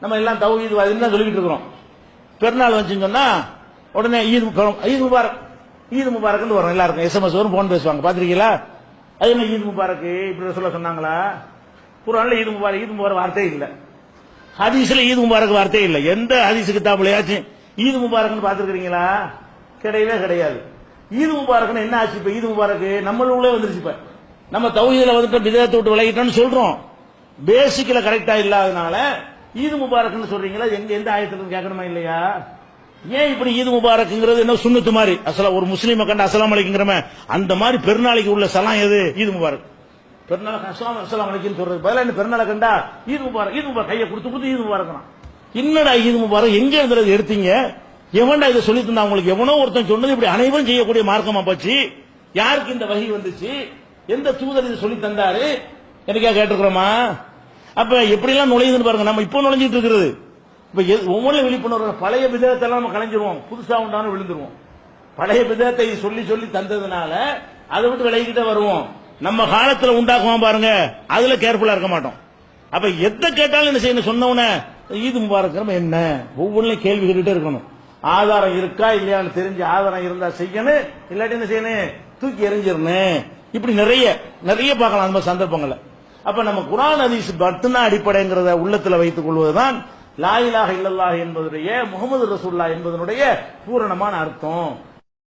நம்ம எல்லாம் தௌஹீது வாதின்னு தான் சொல்லிக்கிட்டு இருக்கிறோம். பெருநாள் வந்துச்சுன்னு சொன்னா உடனே ஈது ஈது முபாரக். ஈது முபாரக்னு வரும். எல்லாருக்கும் எஸ்எம்எஸ் வரும் போன் பேசுவாங்க. பாத்திருக்கீங்களா அது என்ன ஈத் முபாரக் இப்படி சொல்ல சொன்னாங்களா? குரான்ல ஈது முபாரக் ஈது முபாரக் வார்த்தையே இல்ல. ஹதீஸ்ல ஈது முபாரக் வார்த்தையே இல்ல. எந்த ஹதீஸ் கிதாபுலையாச்சும் ஈது முபாரக்னு பாத்துருக்கீங்களா கிடையவே கிடையாது. ஈது முபாரக்னு என்ன ஆச்சு இப்ப? ஈது முபாரக் நம்மளுக்குள்ளே வந்துருச்சு இப்ப. நம்ம தௌஹீதுல வந்துட்டு விதத்தை விட்டு விலகிட்டோம்னு சொல்றோம். பேசிக்கில் கரெக்டா இல்லாதனால ஈது முபாரக்னு சொல்றீங்களா? எங்க எந்த ஆயத்துல கேட்கணுமா இல்லையா? ஏன் இப்படி ஈது முபாரக்ங்கிறது என்ன சுண்ணத்து மாதிரி? அசலா ஒரு முஸ்லீமை கண்டு அசலாம் அலைக்குங்கிறமே அந்த மாதிரி பெருநாளைக்கு உள்ள சலாம் எது? ஈது முபாரக். பெருநாள் அஸ்லாம் அஸ்லாம் அலைக்குன்னு சொல்றது. பதிலாக என்ன பெருநாளை கண்டா ஈது முபாரக் ஈது முபாரக் கையை கொடுத்து கொடுத்து ஈது முபாரக்னா என்னடா ஈது முபாரக்? எங்க இருந்து எடுத்தீங்க? எவன்டா இதை சொல்லி தந்தா உங்களுக்கு? எவனோ ஒருத்தன் சொன்னது இப்படி அனைவரும் செய்யக்கூடிய மார்க்கமா போச்சு? யாருக்கு இந்த வகை வந்துச்சு? எந்த தூதர் இது சொல்லி தந்தாரு? எனக்கா கேட்டுக்கிறோமா அப்ப எப்படிலாம் நுழையுதுன்னு பாருங்க நம்ம இப்போ நுழைஞ்சிட்டு இருக்கிறது. இப்ப எது- விழிப்புணர்வு பழைய விதத்தை எல்லாம் நம்ம கலைஞ்சிருவோம். புதுசா உண்டான விழுந்துருவோம். பழைய விதத்தை சொல்லி சொல்லி தந்ததுனால அதை விட்டு விலகிக்கிட்டே வருவோம். நம்ம காலத்துல உண்டாக்குவோம் பாருங்க அதுல கேர்ஃபுல்லா இருக்க மாட்டோம். அப்ப எதை கேட்டாலும் என்ன செய்யணும்? சொன்னவன ஈது முபாரக் என்ன? ஒவ்வொன்றிலும் கேள்வி கேட்டுட்டே இருக்கணும். ஆதாரம் இருக்கா இல்லையான்னு தெரிஞ்சு ஆதாரம் இருந்தா செய்யணும். இல்லாட்டி என்ன செய்யணும்? தூக்கி எறிஞ்சிடணும். இப்படி நிறைய நிறைய பார்க்கலாம் அந்த மாதிரி சந்தர்ப்பங்களை அப்ப நம்ம குரான் ஹதீஸ் மட்டும்தான் அடிப்படைங்கிறத உள்ளத்துல வைத்துக் கொள்வதுதான் லாயிலாக இல்லல்லாஹ் என்பதுடைய முகமது ரசூல்லா என்பதனுடைய பூரணமான அர்த்தம்.